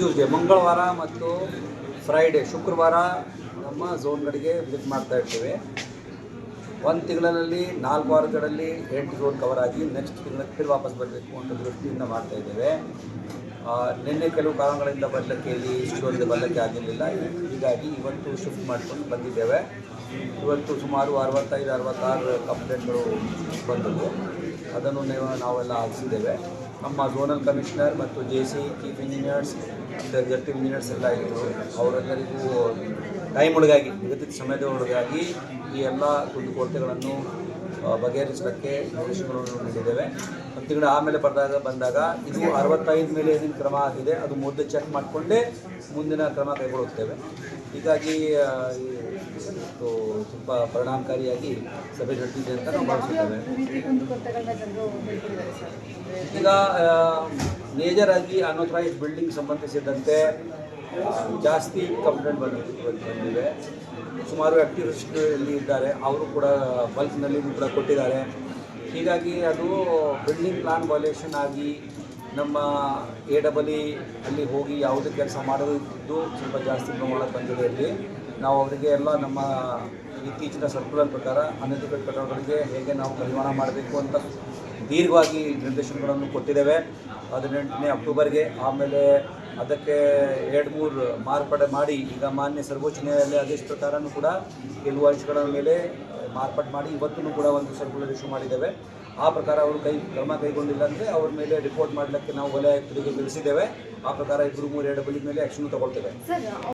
Tuesday ಮಂಗಳವಾರ ಮತ್ತು Friday ಶುಕ್ರವಾರ ನಮ್ಮ ಝೋನ್ಗಳಿಗೆ ವಿಸಿಟ್ ಮಾಡ್ತಾ ಇರ್ತೇವೆ. ಒಂದು ತಿಂಗಳಲ್ಲಿ, ನಾಲ್ಕು ವಾರಗಳಲ್ಲಿ ಎಂಟು ಝೋನ್ ಕವರ್ ಆಗಿ ನೆಕ್ಸ್ಟ್ ತಿಂಗಳಿಗೆ ಫಿರ್ ವಾಪಸ್ ಬರಬೇಕು ಅಂತ ದೃಷ್ಟಿಯಿಂದ ಮಾಡ್ತಾ ಇದ್ದೇವೆ. ನಿನ್ನೆ ಕೆಲವು ಕಾರಣಗಳಿಂದ ಬರಲಿಕ್ಕೆ ಇಲ್ಲಿ ಇಷ್ಟೊಂದು ಬರಲಿಕ್ಕೆ ಆಗಿರಲಿಲ್ಲ. ಹೀಗಾಗಿ ಇವತ್ತು ಶಿಫ್ಟ್ ಮಾಡ್ಕೊಂಡು ಬಂದಿದ್ದೇವೆ. ಇವತ್ತು ಸುಮಾರು ಅರವತ್ತೈದು, ಅರವತ್ತಾರು ಕಂಪ್ಲೇಂಟ್ಗಳು ಬಂದವು. ಅದನ್ನು ನೀವು, ನಾವೆಲ್ಲ ಹಾಕಿಸಿದ್ದೇವೆ ನಮ್ಮ ಝೋನಲ್ ಕಮಿಷನರ್ ಮತ್ತು J C chief engineers executive engineers ಎಲ್ಲ ಇದ್ದರು ಅವರೆಲ್ಲರಿಗೂ ಟೈಮ್ ಒಳಗಾಗಿ, ನಿಗದಿತ ಸಮಯದ ಒಳಗಾಗಿ ಈ ಎಲ್ಲ ಕುಂದುಕೊರತೆಗಳನ್ನು ಆ, ಬಗೆಹರಿಸಲಿಕ್ಕೆ ನಿರ್ದೇಶನಗಳನ್ನು ನೀಡಿದ್ದೇವೆ. ಒಂದು ತಿಂಗಳು ಆಮೇಲೆ ಬಂದಾಗ ಬಂದಾಗ ಇದು ಅರವತ್ತೈದು ಮೇಲೆ ಏನೇನು ಕ್ರಮ ಆಗಿದೆ. ಅದು ಮೊದಲು ಚೆಕ್ ಮಾಡಿಕೊಂಡೇ ಮುಂದಿನ ಕ್ರಮ ಕೈಗೊಳ್ಳುತ್ತೇವೆ. ಹೀಗಾಗಿ ತುಂಬ ಪರಿಣಾಮಕಾರಿಯಾಗಿ ಸಭೆ ನಡೆದಿದೆ ಅಂತ ನಾವು ಭಾವಿಸುತ್ತೇವೆ. ಈಗ ಮೇಜರ್ ಆಗಿ ಅನ್ಆಥರೈಸ್ಡ್ ಬಿಲ್ಡಿಂಗ್ ಸಂಬಂಧಿಸಿದಂತೆ ಜಾಸ್ತಿ ಕಂಪ್ಲೇಂಟ್ ಬಂದಿದೆ. ಬಂದಿವೆ ಸುಮಾರು ಆ್ಯಕ್ಟಿವಿಸ್ಟ್ ಇಲ್ಲಿ ಇದ್ದಾರೆ. ಅವರು ಕೂಡ ಬಲ್ಕ್ನಲ್ಲಿ ಕೂಡ ಕೊಟ್ಟಿದ್ದಾರೆ. ಹೀಗಾಗಿ ಅದು ಬಿಲ್ಡಿಂಗ್ ಪ್ಲಾನ್ ವೈಲೇಷನ್ ಆಗಿ ನಮ್ಮ ಎ ಡಬಲ್ ಇ ಅಲ್ಲಿ ಹೋಗಿ ಯಾವುದೇ ಕೆಲಸ ಮಾಡೋದಿದ್ದು ಸ್ವಲ್ಪ ಜಾಸ್ತಿ ಪ್ರಮಾಣಕ್ಕೆ ಬಂದಿದೆ ಇಲ್ಲಿ. ನಾವು ಅವರಿಗೆ ಎಲ್ಲ ನಮ್ಮ ಇತ್ತೀಚಿನ ಸರ್ಕುಲರ್ ಪ್ರಕಾರ ಅನಧಿಕೃತ ಕಟ್ಟಡಗಳಿಗೆ ಹೇಗೆ ನಾವು ಪರಿಮಾಣ ಮಾಡಬೇಕು ಅಂತ ದೀರ್ಘವಾಗಿ ನಿರ್ದೇಶನಗಳನ್ನು ಕೊಟ್ಟಿದ್ದೇವೆ. ಹದಿನೆಂಟನೇ ಅಕ್ಟೋಬರ್ಗೆ ಆಮೇಲೆ ಅದಕ್ಕೆ ಎರಡು ಮೂರು ಮಾರ್ಪಾಡು ಮಾಡಿ, ಈಗ ಮಾನ್ಯ ಸರ್ವೋಚ್ಚ ನ್ಯಾಯಾಲಯ ಆದೇಶ ಪ್ರಕಾರನೂ ಕೂಡ ಕೆಲವು ಅಂಶಗಳ ಮೇಲೆ ಮಾರ್ಪಾಡು ಮಾಡಿ ಇವತ್ತೂ ಕೂಡ ಒಂದು ಸರ್ಕ್ಯುಲರ್ ಇಶ್ಯೂ ಮಾಡಿದ್ದೇವೆ. ಆ ಪ್ರಕಾರ ಅವರು ಕೈ, ಕ್ರಮ ಕೈಗೊಂಡಿಲ್ಲ ಅಂದರೆ ಅವ್ರ ಮೇಲೆ ರಿಪೋರ್ಟ್ ಮಾಡಲಿಕ್ಕೆ ನಾವು ವಲಯ ಆಯುಕ್ತರಿಗೆ ತಿಳಿಸಿದ್ದೇವೆ. ಆ ಪ್ರಕಾರ ಇಬ್ಬರು ಮೂರು ಎರಡು ಬಳಿ ಮೇಲೆ ಆ್ಯಕ್ಷನ್ ತಗೊಳ್ತೇವೆ.